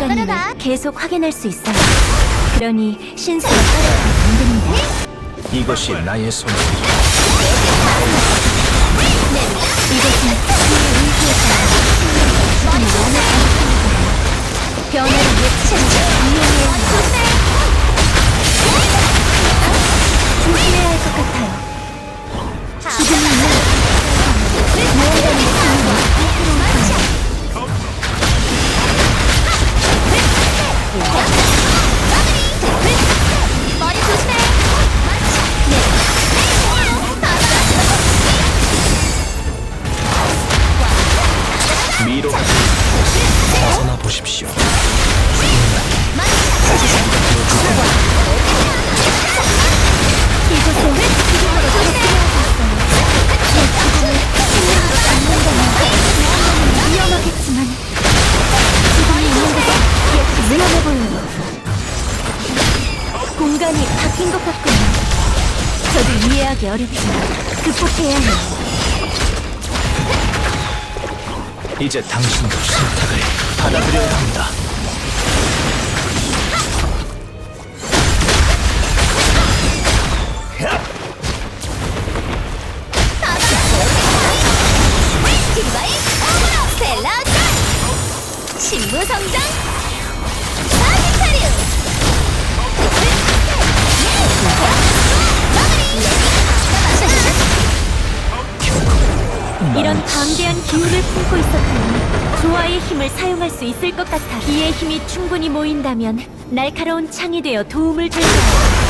모험가님을 계속 확인할 수 있어요. 그러니 신수를 따라가면 안 됩니다. 이것이 나의 손길. 이것은 그의 의지에 따라 신의 원을 변화를 예측하는 이용해야 합니다. 조심해야 할 것 같아요. 지금은 무언가를 머 것 같군요. 저도 이해하기 어렵지만 극복해야 해요. 이제 당신도 선택을 받아들여야 합니다. 품고 있었다니 조화의 힘을 사용할 수 있을 것 같아. 비의 힘이 충분히 모인다면 날카로운 창이 되어 도움을 줄 거예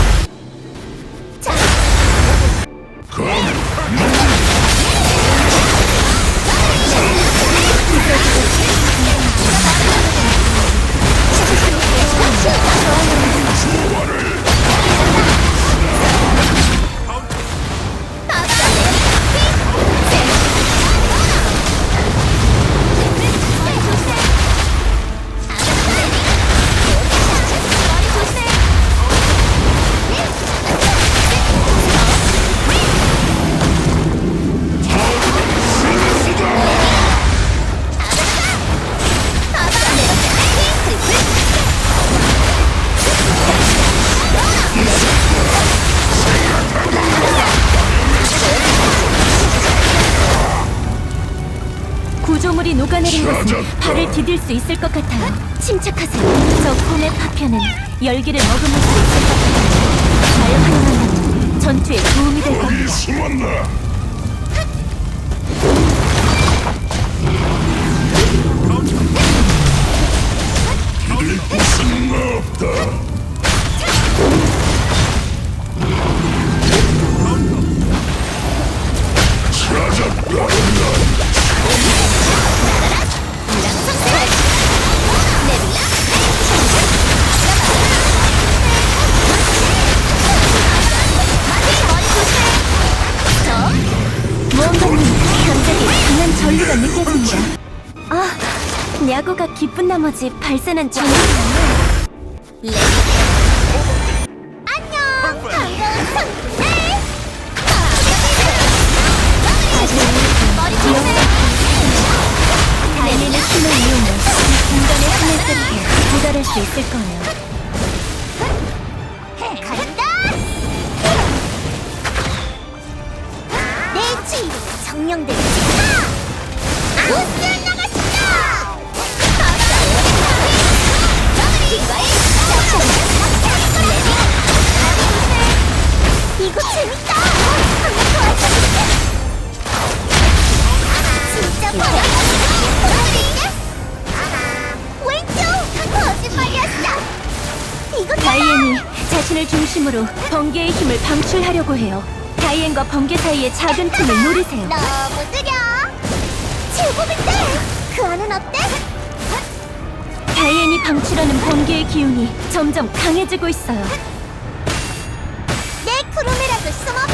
녹아내린 것은 발을 디딜 수 있을 것 같아요. 침착하세요. 저 폼의 파편은 열기를 머금을 수 있을 것 같아요. 잘 활용하면 전투에 도움이 될 겁니다. 숨었나? 야구가 기쁜 나머지 발산한 전류 안녕! 반가운 성대 머리 조심해 다이내의 힘을 이용해 공간의 하늘까지 도달할 수 있을 거예요 중심으로 번개의 힘을 방출하려고 해요. 다이앤과 번개 사이의 작은 틈을 노리세요. 너무 느려. 제법인데? 그 안은 어때? 다이앤이 방출하는 번개의 기운이 점점 강해지고 있어요. 내 구름이라도 숨어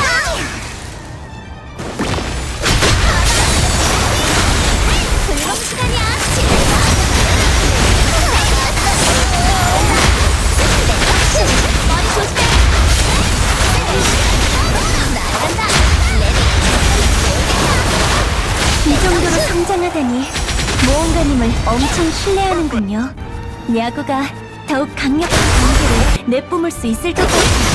성장하다니 모험가님을 엄청 신뢰하는군요. 야구가 더욱 강력한 관계를 내뿜을 수 있을 것 같아요.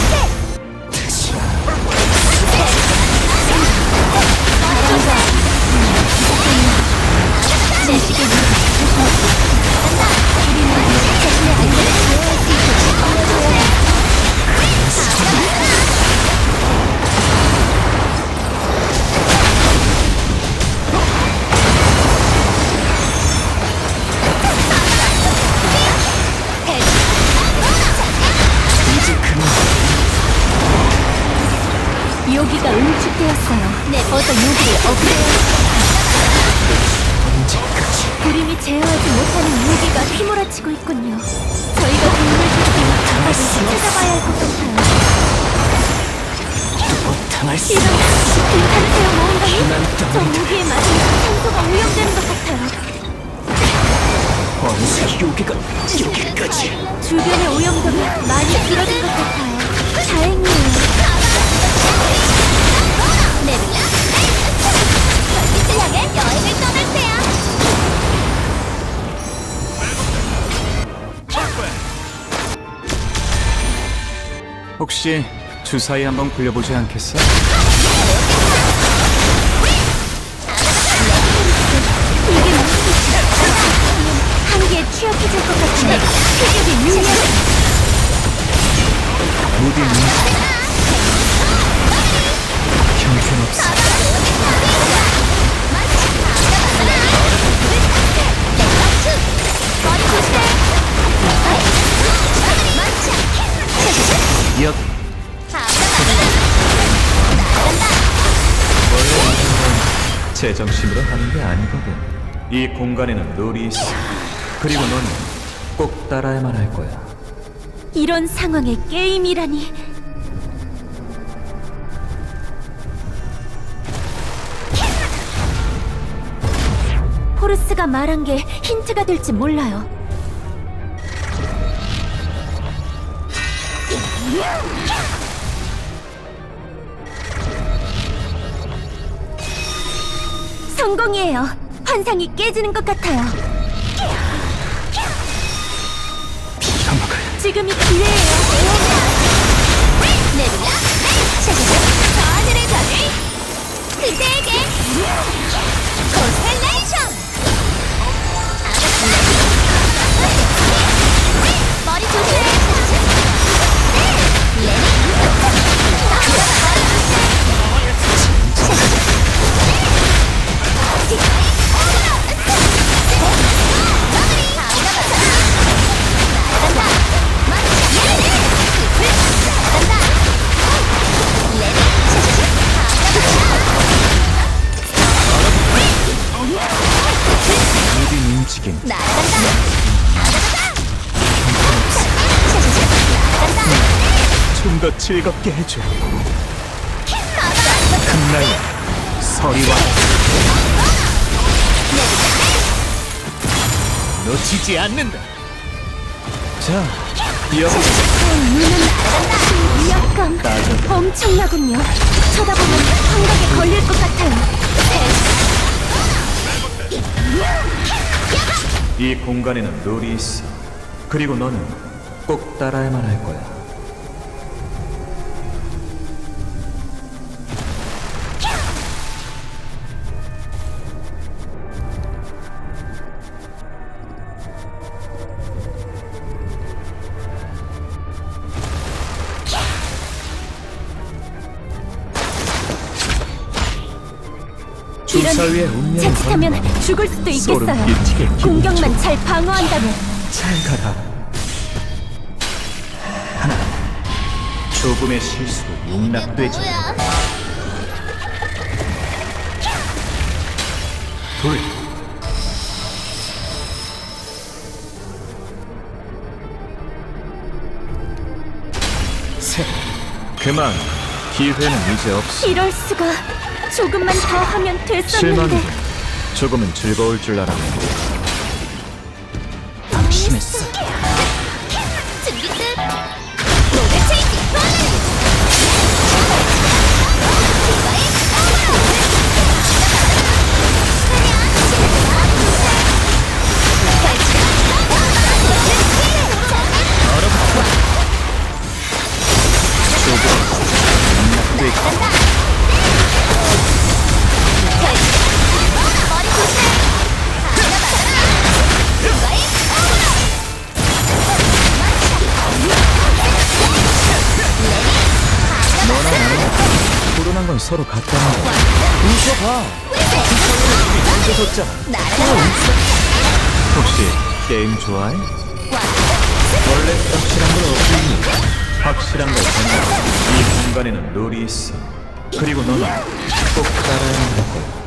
무기가 휘몰아치고 있군요. 저희가 동물 듣고 다시 찾아봐야 할 것 같아요. 당할 수 이런 괜찮으세요, 모험가님? 난저 떠난다. 무기에 맞으면 산소가 오염되는 것 같아요. 어느새 여기가 여기까지. 주변의 오염도가 많이 줄어든 것 같아요. 다행이에요. 혹시 주사위 한번 굴려보지 않겠어? 제정신으로 하는 게 아니거든. 이 공간에는 룰이 있어. 그리고 넌 꼭 따라야만 할 거야. 이런 상황에 게임이라니. 포르스가 말한 게 힌트가 될지 몰라요. 성공이에요. 환상이 깨지는 것 같아요. 지금이 기회예요. 차가운 저 하늘의 별을 그대에게 콘스 더 즐겁게 해줘 흠나야 서리와 놓치지 않는다 자 여기 눈은 위압감 엄청나군요. 쳐다보면 환각에 걸릴 것 같아요. 이 공간에는 룰이 있어. 그리고 너는 꼭 따라야만 할 거야. 이런 운명을 자칫하면. 죽을 수도 있겠어요. 공격만 잘 방어한다면 잘 가라. 하나. 조금의 실수로 용납되지. 둘. 셋. 그만. 기회는 이제 없어. 이럴 수가 조금만 더 하면 실망이 됐었는데 조금은 즐거울 줄. 방심 서로 같다는 거. 웃어봐. 줬잖아. 혹시 게임 좋아해? 원래 확실한 건 없니? 확실한 걸 전해. 이 공간에는 룰이 있어. 그리고 너는 꼭 따라야만 할거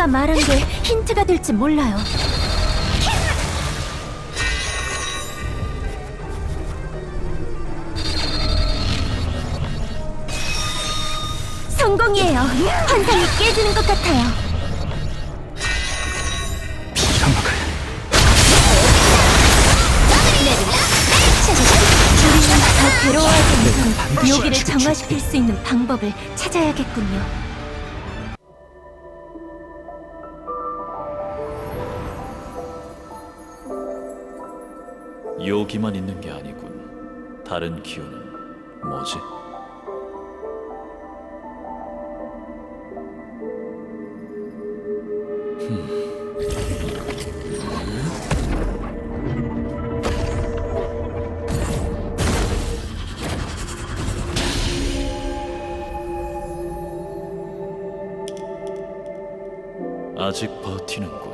야. 호르스가 말한 게 힌트가 될지 몰라요. 성공이에요. 환상이 깨지는 것 같아요. 장막을 우리는 더 괴로워하지 않도록 묘기를 정화시킬 수 있는 방법을 찾아야겠군요. 여기만 있는 게 아니군. 다른 기운은 뭐지? 아직 버티는군.